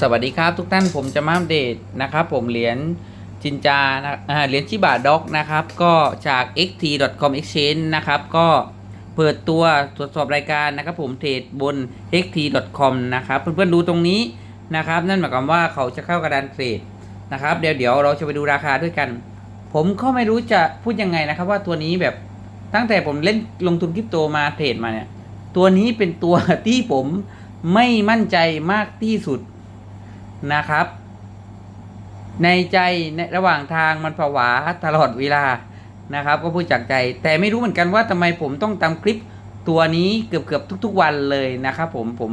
สวัสดีครับทุกท่านผมจะมาอัปเดตนะครับ ผมเหรียญจินจานะเหรียญชิบะด็อกนะครับ ก็จาก xt.com exchange นะครับ ก็เปิดตัวตรวจสอบรายการนะครับ ผมเทรดบน xt.com นะครับ เพื่อนๆดูตรงนี้นะครับ นั่นหมายความว่าเขาจะเข้ากระดานเทรดนะครับ เดี๋ยวเดี๋ยวเราจะไปดูราคาด้วยกัน ผมก็ไม่รู้จะพูดยังไงนะครับ ว่าตัวนี้แบบตั้งแต่ผมเล่นลงทุนคริปโตมาเทรดมาเนี่ยตัวนี้เป็นตัวที่ผมไม่มั่นใจมากที่สุด นะครับ ในใจในระหว่างทางมันผวาตลอดเวลานะครับ ก็พูดจากใจ แต่ไม่รู้เหมือนกันว่าทำไมผมต้องตาคลิปตัวนี้เกือบเกือบทุก ๆ วันเลยนะครับ ผมผม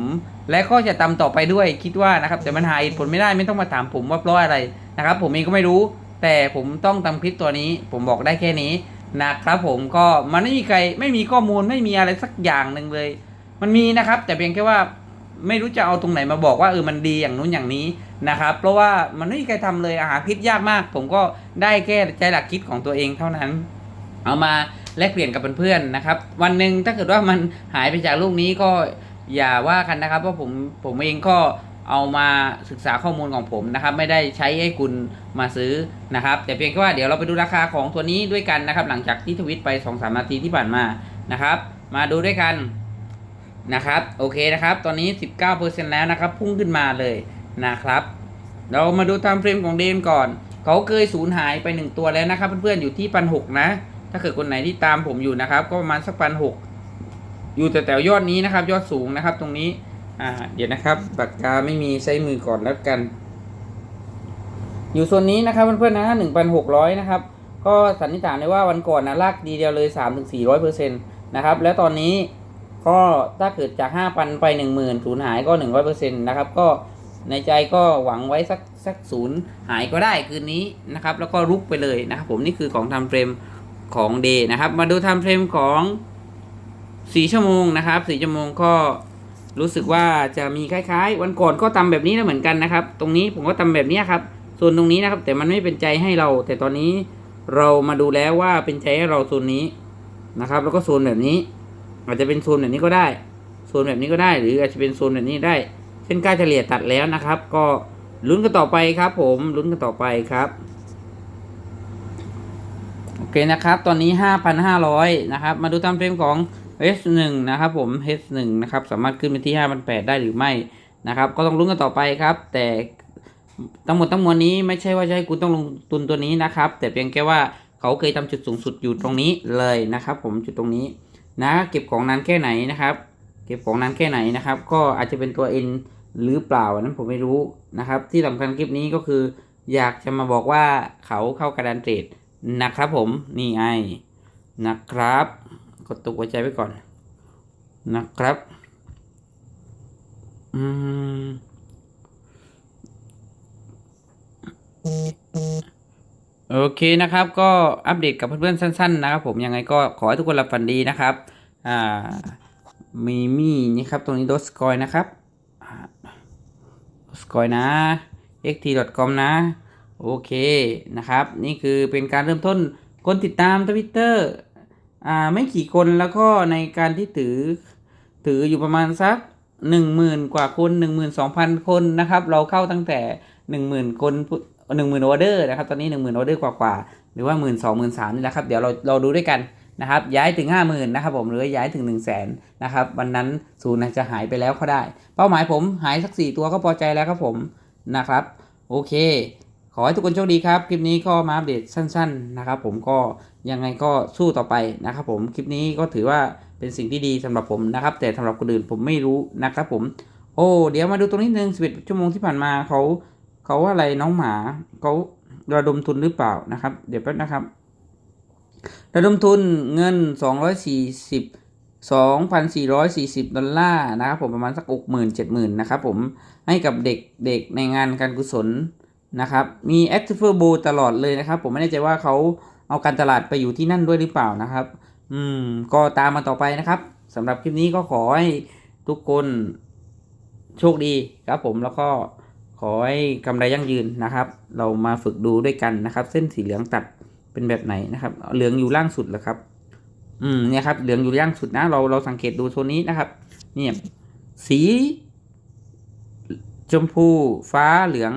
และก็จะตาต่อไปด้วยคิดว่านะครับ แต่มันหาเหตุผลไม่ได้ไม่ต้องมาถามผมว่าเพราะอะไรนะครับ ผมเองก็ไม่รู้ แต่ผมต้องตาคลิปตัวนี้ ผมบอกได้แค่นี้นะครับผมก็มันไม่มีใครไม่มีข้อมูลไม่มีอะไรสักอย่างหนึ่งเลย มันมีนะครับ แต่เพียงแค่ว่า ไม่รู้จะเอาตรงไหนมาบอกว่าเออมันดีอย่างนู้นอย่างนี้นะครับ เพราะว่ามันไม่มีใครทำเลยอาหารคิดยากมาก ผมก็ได้แค่ใจหลักคิดของตัวเองเท่านั้น เอามาแลกเปลี่ยนกับเพื่อนๆนะครับ วันหนึ่งถ้าเกิดว่ามันหายไปจากลูกนี้ก็อย่าว่ากันนะครับเพราะผมผมเองก็เอามาศึกษาข้อมูลของผมนะครับ ไม่ได้ใช้ให้คุณมาซื้อนะครับ แต่เพียงแค่ว่าเดี๋ยวเราไปดูราคาของตัวนี้ด้วยกันนะครับ หลังจากที่ทวิตไป2อสนาทีที่ผ่านมานะครับ มาดูด้วยกัน นะครับโอเคนะครับ ตอนนี้ 19%แล้วนะครับ พุ่งขึ้นมาเลยนะครับ เรามาดูไทม์เฟรมของเดนก่อน เขาเคยสูญหายไป 1 ตัวแล้วนะครับเพื่อนๆอยู่ที่พันหนะ ถ้าเกิดคนไหนที่ตามผมอยู่นะครับ ก็ประมาณสักพันหอยู่แต่แถวยอดนี้นะครับ ยอดสูงนะครับ ตรงนี้อ่าเดี๋ยวนะครับปากกาไม่มีใช้มือก่อนแล้วกัน อยู่โซนนี้นะครับเพื่อนๆนะหนึ่งพันหกร้อยนะครับ ก็สันนิษฐานได้ว่าวันก่อนนะลากดีเดียวเลยสามถึงสี่ร้อยเปอร์เซ็นต์นะครับ แล้วตอนนี้ ก็ถ้าเกิดจากห้าพันไปหนึ่งหมื่นศูนย์หายก็หนึ่งร้อยเปอร์เซ็นต์นะครับ ก็ในใจก็หวังไว้สักสักศูนย์หายก็ได้คืนนี้นะครับ แล้วก็รุกไปเลยนะครับผมนี่คือของทำเฟรมของเดย์นะครับ มาดูทำเฟรมของสี่ชั่วโมงนะครับสี่ชั่วโมงก็รู้สึกว่าจะมีคล้ายๆ วันก่อนก็ทำแบบนี้แล้วเหมือนกันนะครับ ตรงนี้ผมก็ทำแบบนี้ครับ ส่วนตรงนี้นะครับ แต่มันไม่เป็นใจให้เรา แต่ตอนนี้เรามาดูแล้วว่าเป็นใจให้เราโซนนี้นะครับ แล้วก็โซนแบบนี้ อาจจะเป็นโซนแบบนี้ก็ได้ โซนแบบนี้ก็ได้ หรืออาจจะเป็นโซนแบบนี้ได้เช่นค่าเฉลี่ยตัดแล้วนะครับ ก็ลุ้นกันต่อไปครับ ผมลุ้นกันต่อไปครับโอเคนะครับ ตอนนี้ 5,500 นะครับ มาดูตามเฟรมของ H1 นะครับผม H1 นะครับ สามารถขึ้นไปที่ 5,800 ได้หรือไม่นะครับ ก็ต้องลุ้นกันต่อไปครับ แต่ทั้งหมดทั้งมวลนี้ไม่ใช่ว่าจะให้คุณต้องลงทุนตัวนี้นะครับ แต่เพียงแค่ว่าเขาเคยทำจุดสูงสุดอยู่ตรงนี้เลยนะครับ ผมจุดตรงนี้ นะเก็บของนานแค่ไหนนะครับ เก็บของนานแค่ไหนนะครับ ก็อาจจะเป็นตัว N หรือเปล่าอันนั้นผมไม่รู้นะครับ ที่สำคัญคลิปนี้ก็คือ อยากจะมาบอกว่าเขาเข้ากระดานเทรดนะครับผมนี่ไงนะครับกดตุกหัวใจไว้ก่อนนะครับ อืม โอเคนะครับ ก็อัปเดตกับเพื่อนๆสั้น ๆ นะครับ ผมยังไงก็ขอให้ทุกคนหลับฝันดีนะครับ อ่ามีมี่นี่ครับตรงนี้โดสกอยนะครับดอสกอยนะ xt.com นะ โอเคนะครับ นี่คือเป็นการเริ่มต้นคนติดตามทวิตเตอร์อ่าไม่กี่คนแล้วก็ในการที่ถือถืออยู่ประมาณสักหนึ่งหมื่นกว่าคนหนึ่งหมื่นสองพันคนนะครับ เราเข้าตั้งแต่หนึ่งหมื่นคน หนึ่งหมื่นออเดอร์นะครับตอนนี้หนึ่งหมื่นออเดอร์กว่าๆหรือว่าหมื่นสองหมื่นสามนี่แหละครับเดี๋ยวเราเราดูด้วยกันนะครับย้ายถึงห้าหมื่นนะครับผมหรือย้ายถึงหนึ่งแสนนะครับวันนั้นศูนย์อาจจะหายไปแล้วก็ได้ เป้าหมายผมหายสักสี่ตัวก็พอใจแล้วครับผมนะครับ โอเค ขอให้ทุกคนโชคดีครับ คลิปนี้ก็มาอัปเดตสั้น ๆนะครับ ผมก็ยังไงก็สู้ต่อไปนะครับผมคลิปนี้ก็ถือว่าเป็นสิ่งที่ดีสำหรับผมนะครับ แต่สำหรับคนอื่นผมไม่รู้นะครับผมโอ้เดี๋ยวมาดูตรงนี้นึงสิบชั่วโมงที่ผ่านมาเขา เขาว่าอะไรน้องหมาเขาระดมทุนหรือเปล่านะครับ เดี๋ยวแป๊บนะครับ ระดมทุนเงิน 240 2,440 ดอลลาร์นะครับผมประมาณสัก60,000 70,000นะครับผมให้กับเด็กเด็กในงานการกุศลนะครับ มี Active b o ตลอดเลยนะครับ ผมไม่แน่ใจว่าเขาเอาการตลาดไปอยู่ที่นั่นด้วยหรือเปล่านะครับ อืม ก็ตามมาต่อไปนะครับสำหรับคลิปนี้ก็ขอให้ทุกคนโชคดีครับผมแล้วก็ ขอให้กำไรยั่งยืนนะครับ เรามาฝึกดูด้วยกันนะครับ เส้นสีเหลืองตัดเป็นแบบไหนนะครับ เหลืองอยู่ล่างสุดเหรอครับ อืมเนี่ยครับเหลืองอยู่ล่างสุดนะ เราเราสังเกตดูโซนนี้นะครับ เนี่ยสีชมพูฟ้าเหลือง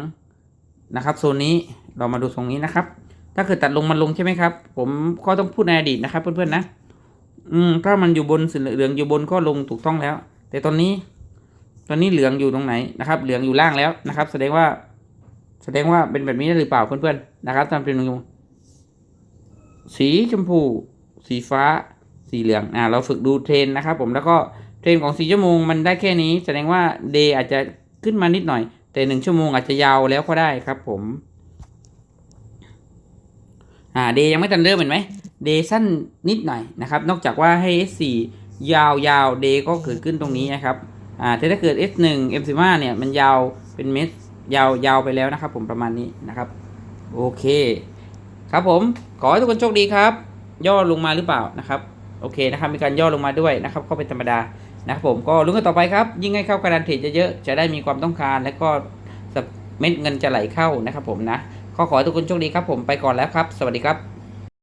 นะครับโซนนี้เรามาดูตรงนี้นะครับ ถ้าเกิดตัดลงมันลงใช่ไหมครับ ผมก็ต้องพูดในอดีตนะครับเพื่อนๆนะ อืมถ้ามันอยู่บนสีเหลืองอยู่บนก็ลงถูกต้องแล้ว แต่ตอนนี้ ตอนนี้เหลืองอยู่ตรงไหนนะครับ เหลืองอยู่ล่างแล้วนะครับ แสดงว่า แสดงว่าเป็นแบบนี้ได้หรือเปล่าเพื่อนๆนะครับตามเป็นสีชมพู สีฟ้า สีเหลืองอ่าเราฝึกดูเทรนนะครับ ผมแล้วก็เทรนของสี่ชั่วโมงมันได้แค่นี้ แสดงว่าเดย์อาจจะขึ้นมานิดหน่อย แต่หนึ่งชั่วโมงอาจจะยาวแล้วก็ได้ครับ ผม อ่าเดย์ยังไม่ทันเริ่มเห็นไหมเดย์สั้นนิดหน่อยนะครับ นอกจากว่าให้ S4 ยาวยาวเดย์ก็เกิดขึ้นตรงนี้นะครับ อ่าแต่ถ้าเกิด S1 M15 เนี่ยมันยาวเป็นเม็ดยาวยาวไปแล้วนะครับ ผมประมาณนี้นะครับ โอเค ครับผมขอให้ทุกคนโชคดีครับ ย่อลงมาหรือเปล่านะครับโอเคนะครับมีการย่อลงมาด้วยนะครับก็เป็นธรรมดานะครับผมก็ลุ้นกันต่อไปครับ ยิ่งให้เข้ากระดานเทรดเยอะๆจะได้มีความต้องการ และก็เม็ดเงินจะไหลเข้านะครับ ผมนะก็ขอให้ทุกคนโชคดีครับ ผมไปก่อนแล้วครับ สวัสดีครับ